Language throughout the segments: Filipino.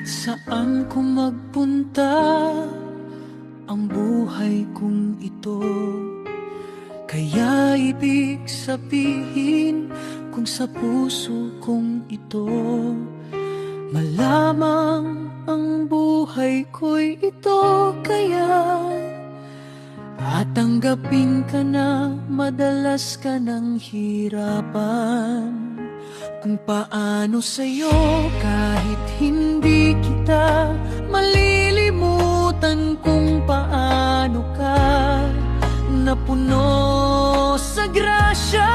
Kahit saan ko magpunta Ang buhay kong ito. Kaya ibig sabihin Kung sa puso kong ito Malamang ang buhay ko'y ito. Kaya at tanggapin ka na madalas ka ng hirapan. Kung paano sa'yo kahit hindi kita Malilimutan kung paano ka Napuno sa grasya.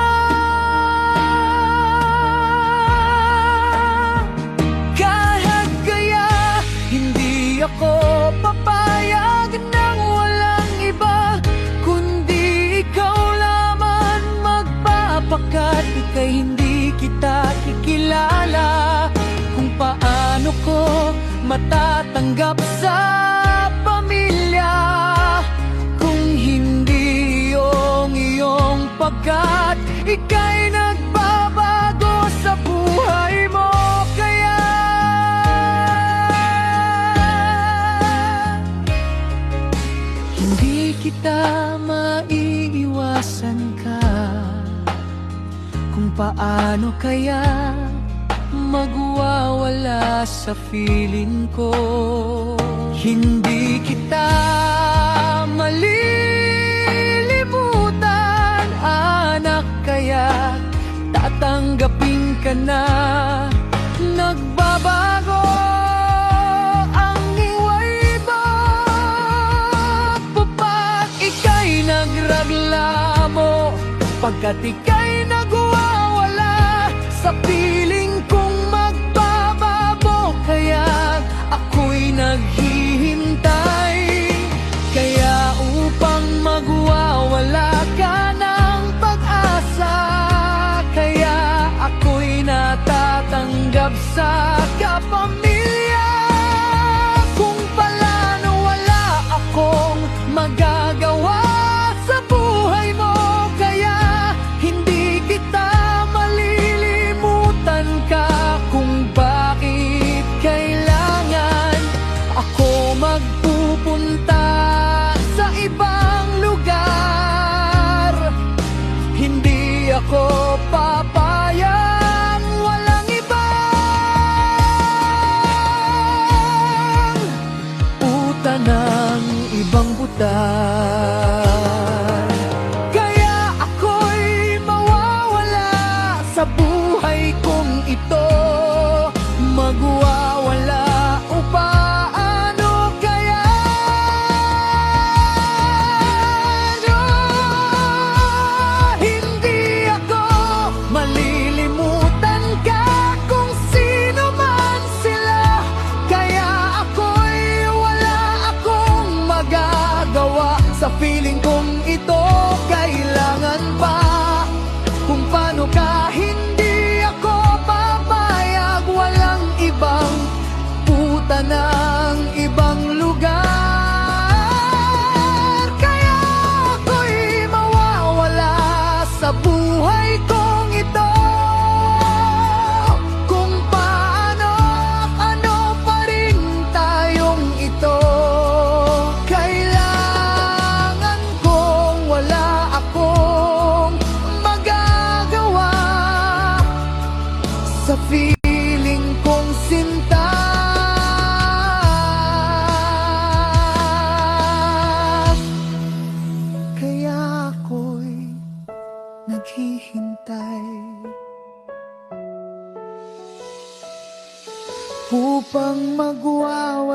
Kahit kaya hindi ako matatanggap sa pamilya Kung hindi yung iyong pagkat Ika'y nagbabago sa buhay mo. Kaya Hindi kita maiiwasan ka Kung paano kaya Magwawala sa feeling ko. Hindi kita malilimutan Anak kaya tatanggapin ka na. Nagbabago ang iwa-iba Papat ika'y nagraglamo Pagkat ika'y nagwawala Sa piling ibang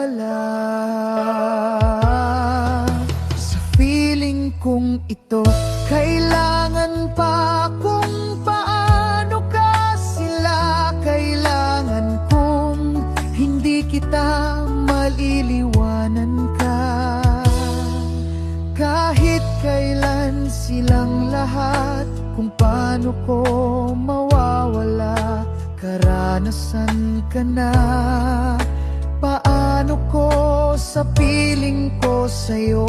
magwawala Sa feeling kong ito Kailangan pa kung paano ka sila Kailangan kong hindi kita maliliwanan ka. Kahit kailan silang lahat Kung paano ko mawawala Karanasan ka na ko sa piling ko sa'yo.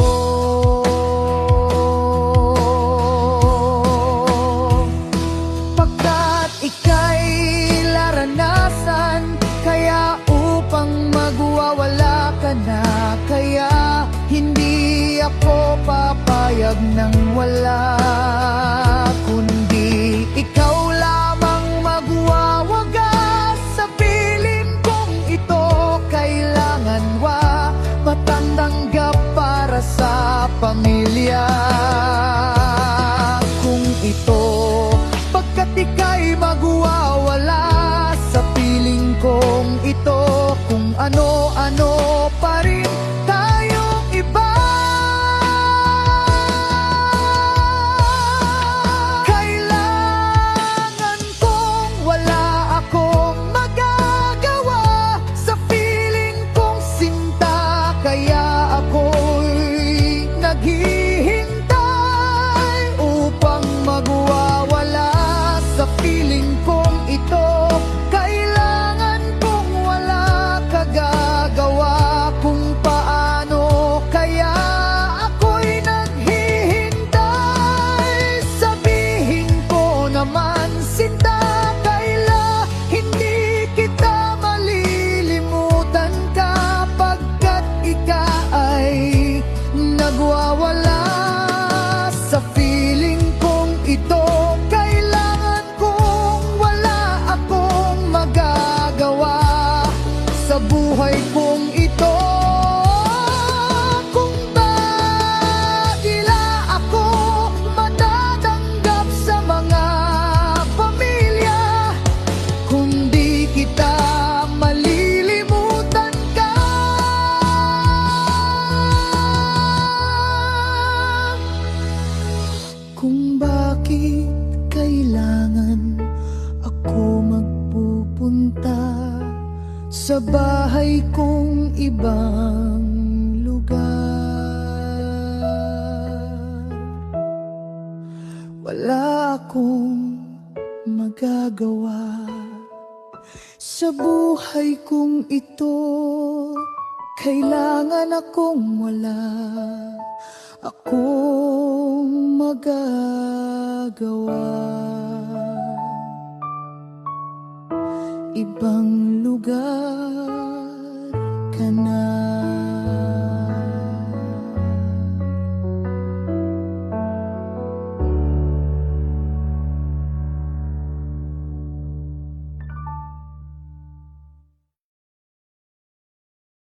Pagkat ika'y laranasan Kaya upang magwawala ka na Kaya hindi ako papayag ng wala. пока я buhay kong ibang lugar. Wala akong magagawa Sa buhay kong ito. Kailangan akong wala Akong magagawa. Ibang lugar.